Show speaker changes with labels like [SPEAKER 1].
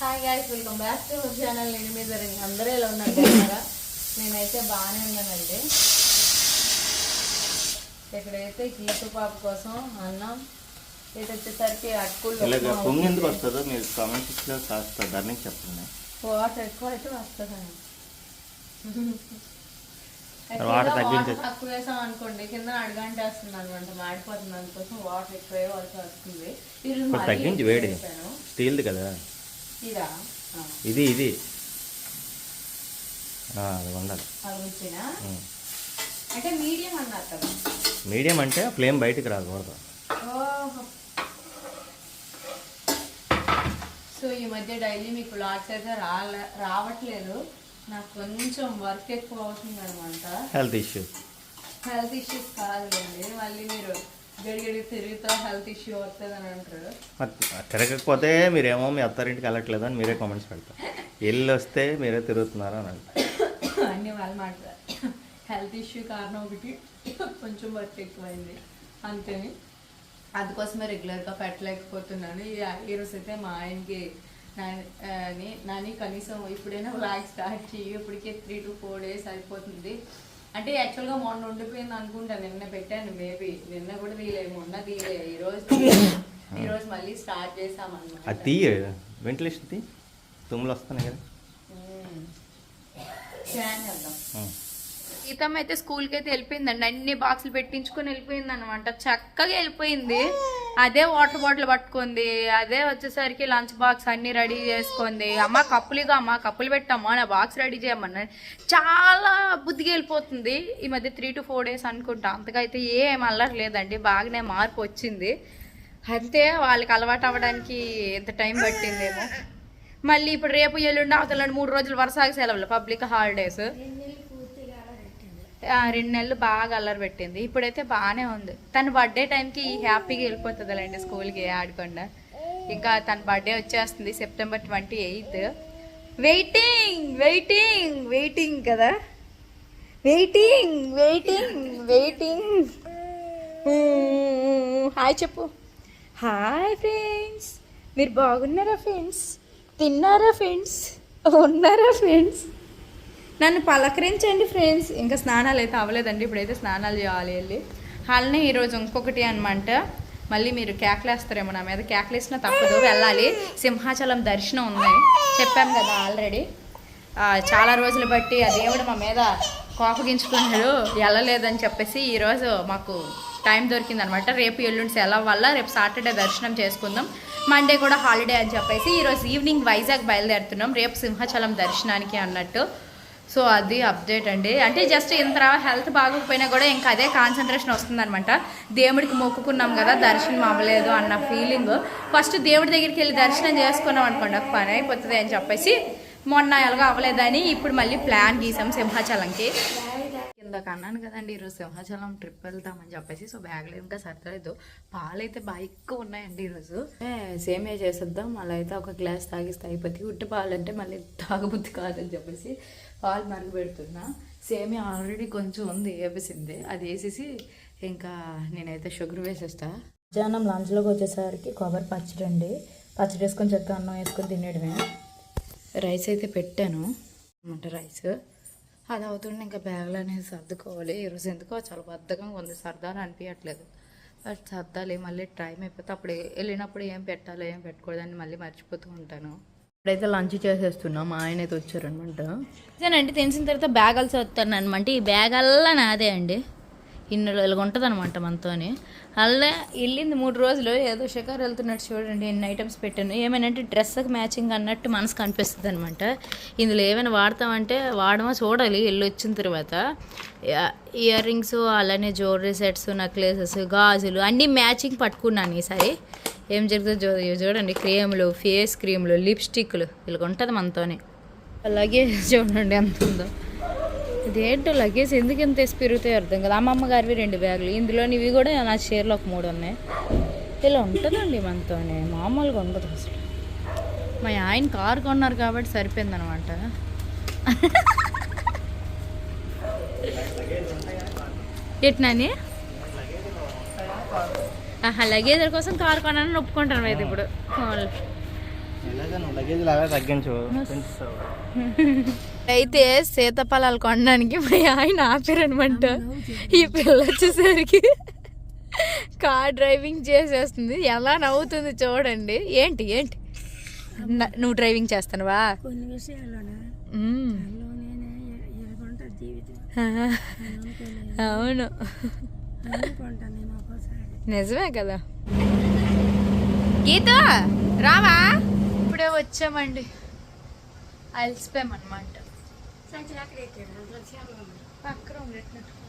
[SPEAKER 1] Hi guys welcome back to our channel నేను మీద అందరూ ఎలా ఉన్నారు? బాగున్నారా? నేనైతే బాగానే ఉన్నానండి. ఇక్కడైతే గీత పాప కోసం అన్నం ఇటు వచ్చేసరికి అటుకులు
[SPEAKER 2] పొంగి ఎందుకు వస్తుందో మీరు కామెంట్స్లో కాస్త ధరని చెప్పండి.
[SPEAKER 1] వాటర్ ఎక్కువ అయితే వస్తుందండి
[SPEAKER 2] వాటర్.
[SPEAKER 1] తక్కువ వేసాం అనుకోండి కింద అడగంట వేస్తుంది అనమాట మాడిపోతుంది అందుకోసం వాటర్ ఎక్కువ వరకు వస్తుంది.
[SPEAKER 2] తగ్గించి వేడి. స్టీల్ది కదా.
[SPEAKER 1] ఇదా?
[SPEAKER 2] ఇది అది.
[SPEAKER 1] అంటే మీడియం అన్నారు
[SPEAKER 2] మీడియం అంటే ఫ్లేమ్ బయటికి రాకూడదు
[SPEAKER 1] ఓహో. సో ఈ మధ్య డైలీ మీకు లాట్స్ అయితే రాల రావట్లేదు. నాకు కొంచెం వర్క్ ఎక్కువ అవుతుంది అనమాట
[SPEAKER 2] హెల్త్ ఇష్యూ.
[SPEAKER 1] హెల్త్ ఇష్యూస్ కాదులేండి. మళ్ళీ మీరు గడిగడి తిరుగుతా హెల్త్ ఇష్యూ వస్తుంది అని అంటారు.
[SPEAKER 2] తిరగకపోతే మీరేమో మీ అత్తారింటికి వెళ్ళట్లేదు అని మీరే కామెంట్స్ పెడతారు. వెళ్ళి వస్తే మీరే తిరుగుతున్నారు అని అంటారు.
[SPEAKER 1] అన్ని వాళ్ళు మాట్లాడారు హెల్త్ ఇష్యూ కారణం ఒకటి కొంచెం వర్క్ ఎక్కువైంది. అంతేని. అందుకోసమే రెగ్యులర్గా పెట్టలేకపోతున్నాను. ఈ- ఈరోజు అయితే మా ఆయనకి నాని నాని కనీసం ఇప్పుడైనా వ్లాగ్ స్టార్ట్ చెయ్యి. ఇప్పటికే త్రీ టు ఫోర్ డేస్ అయిపోతుంది. అంటే యాక్చువల్గా మొన్న ఉండిపోయింది అనుకుంటా నిన్న పెట్టాను మేబీ. నిన్న కూడా తీయలే మొన్న తీయలే ఈరోజు ఈరోజు మళ్ళీ స్టార్ట్ చేసామన్నమాట.
[SPEAKER 2] అది తీయ వెంటిలేషన్ తీ తుమ్ములు వస్తున్నాయి కదా.
[SPEAKER 1] సీతమ్మ అయితే స్కూల్కి అయితే వెళ్ళిపోయిందండి. అన్ని బాక్సులు పెట్టించుకొని వెళ్ళిపోయింది అనమాట చక్కగా వెళ్ళిపోయింది. అదే వాటర్ బాటిల్ పట్టుకుంది అదే వచ్చేసరికి లంచ్ బాక్స్ అన్ని రెడీ చేసుకుంది. అమ్మ కప్పులుగా అమ్మ కప్పులు పెట్టమ్మా నా బాక్స్ రెడీ చేయమన్నా. చాలా బుద్ధిగా వెళ్ళిపోతుంది. ఈ మధ్య త్రీ టు ఫోర్ డేస్ అనుకుంటా. అంతగా అయితే ఏం అల్లట్లేదండి బాగానే మార్పు వచ్చింది. అంతే వాళ్ళకి అలవాటు అవ్వడానికి ఎంత టైం పట్టిందేమో. మళ్ళీ ఇప్పుడు రేపు ఎల్లుండి అవతలండి మూడు రోజులు వరుసగా సెలవులు పబ్లిక్ హాలిడేస్. రెండు నెలలు బాగా అల్లరి పెట్టింది. ఇప్పుడైతే బాగానే ఉంది. తన బర్త్డే టైంకి హ్యాపీగా వెళ్ళిపోతుందిలేండి స్కూల్కి ఆడకుండా. ఇంకా తన బర్త్డే వచ్చేస్తుంది September twenty eighth. Waiting waiting waiting కదా. వెయిటింగ్ వెయిటింగ్ వెయిటింగ్ హాయ్ చెప్పు. హాయ్ ఫ్రెండ్స్ మీరు బాగున్నారా ఫ్రెండ్స్ తిన్నారా ఫ్రెండ్స్ ఉన్నారా ఫ్రెండ్స్ నన్ను పలకరించండి ఫ్రెండ్స్. ఇంకా స్నానాలు అయితే అవ్వలేదండి. ఇప్పుడైతే స్నానాలు చేయాలి వెళ్ళి. అలానే ఈరోజు ఇంకొకటి అనమాట మళ్ళీ మీరు కేకలేస్తారేమో నా మీద. కేకలేసినా తప్పదు. వెళ్ళాలి. సింహాచలం దర్శనం ఉన్నాయి చెప్పాం కదా ఆల్రెడీ. చాలా రోజులు బట్టి ఆ దేవుడు మా మీద కోపగించుకున్నాడు. వెళ్ళలేదని చెప్పేసి ఈరోజు మాకు టైం దొరికిందనమాట రేపు ఎల్లుండి సెలవు వల్ల రేపు సాటర్డే దర్శనం చేసుకుందాం. మండే కూడా హాలిడే అని చెప్పేసి ఈరోజు ఈవినింగ్ వైజాగ్ బయలుదేరుతున్నాం. రేపు సింహాచలం దర్శనానికి అన్నట్టు. సో అది అప్డేట్ అండి. అంటే జస్ట్ ఇంత హెల్త్ బాగోకపోయినా కూడా ఇంకా అదే కాన్సన్ట్రేషన్ వస్తుందనమాట దేవుడికి మొక్కుకున్నాం కదా దర్శనం అవ్వలేదు అన్న ఫీలింగ్ ఫస్ట్ దేవుడి దగ్గరికి వెళ్ళి దర్శనం చేసుకున్నాం అనుకోండి ఒక పని అయిపోతుంది అని చెప్పేసి మొన్న ఎలాగో అవ్వలేదని ఇప్పుడు మళ్ళీ ప్లాన్ గీసాం సింహాచలంకి. ఇందాక అన్నాను కదండి ఈరోజు సింహాచలం ట్రిప్ వెళ్తామని చెప్పేసి సో బ్యాగ్లో ఇంకా సర్దలేదు. పాలు అయితే బాగా ఎక్కువ ఉన్నాయండి ఈరోజు. సేమే చేసేద్దాం. అలా అయితే ఒక గ్లాస్ తాగిస్తే అయిపోతుంది ఉట్టి పాలు అంటే మళ్ళీ తాగబుద్ధి కాదని చెప్పేసి పాలు మరుగు పెడుతున్నా సేమే ఆల్రెడీ కొంచెం ఉంది వేపేసింది. అది వేసేసి ఇంకా నేనైతే షుగర్ వేసేస్తా. మధ్యాహ్నం లంచ్లోకి వచ్చేసరికి కొబ్బరి పచ్చడి అండి. పచ్చడి వేసుకొని చెత్త అన్నం వేసుకొని తినేయడమే. రైస్ అయితే పెట్టాను. అనమాట రైస్? అది అవుతుండే ఇంకా బ్యాగులు అనేది సర్దుకోవాలి ఈరోజు ఎందుకో చాలా బద్ధకంగా ఉంది. సర్దాని అనిపించట్లేదు బట్ సర్దాలి మళ్ళీ టైం అయిపోతే అప్పుడు వెళ్ళినప్పుడు ఏం పెట్టాలో ఏం పెట్టకూడదని మళ్ళీ మర్చిపోతూ ఉంటాను. ఇప్పుడైతే లంచ్ చేసేస్తున్నాం. మా ఆయన అయితే వచ్చారనమాట ఇదేనండి తెలిసిన తర్వాత బ్యాగల్స్ వస్తాను అనమాట ఈ బ్యాగల్లా నాదే అండి. ఇన్ని రోజులుగా ఉంటుంది అనమాట మనతోని. అలా వెళ్ళింది మూడు రోజులు ఏదో షికారు వెళ్తున్నట్టు చూడండి ఎన్ని ఐటమ్స్ పెట్టాను. ఏమైనా డ్రెస్కి మ్యాచింగ్ అన్నట్టు మనసుకు అనిపిస్తుంది అనమాట ఇందులో ఏమైనా వాడతామంటే వాడమో చూడాలి వెళ్ళి వచ్చిన తర్వాత. ఇయర్ రింగ్స్ అలానే జ్యువెలరీ సెట్స్ నెక్లెసెస్ గాజులు అన్నీ మ్యాచింగ్ పట్టుకున్నాను ఈసారి. ఏం జరుగుతుందో చూడండి క్రీములు ఫేస్ క్రీములు లిప్స్టిక్లు ఇలా ఉంటుంది మనతోనే. అలాగే చూడండి ఎంత ఉందో. ఇదేంటో లగేజ్? ఎందుకు ఎంత వేసి పెరుగుతాయో అర్థం కదా. అమ్మమ్మ గారివి రెండు బ్యాగులు. ఇందులోని ఇవి కూడా నా చీరలో ఒక మూడు ఉన్నాయి. ఇలా ఉంటుందండి మనతోనే. మామూలుగా ఉండదు అసలు. మా ఆయన కారు కొన్నారు కాబట్టి సరిపోయిందనమాట. ఎట్నని ఆహా లగేజ్ కోసం కారు కొన్నాను ఒప్పుకుంటాను అయితే ఇప్పుడు.
[SPEAKER 2] లగేజ్ లాగా తగ్గించు.
[SPEAKER 1] అయితే సీతాఫలాలు కొనడానికి మా ఆయన ఆపారనమాట. ఈ పిల్ల వచ్చేసరికి కార్ డ్రైవింగ్ చేసేస్తుంది. ఎలా నవ్వుతుంది చూడండి. ఏంటి ఏంటి? నువ్వు డ్రైవింగ్ చేస్తానువా అవును. నిజమే కదా. గీత రావా? ఇప్పుడే వచ్చామండి. అలసిపోయామన్నమాట.
[SPEAKER 3] సంచి అక్కడ ఎక్కాను అందులో చాలా ఉన్నాయి.
[SPEAKER 1] పక్కన ఉండేటట్టు.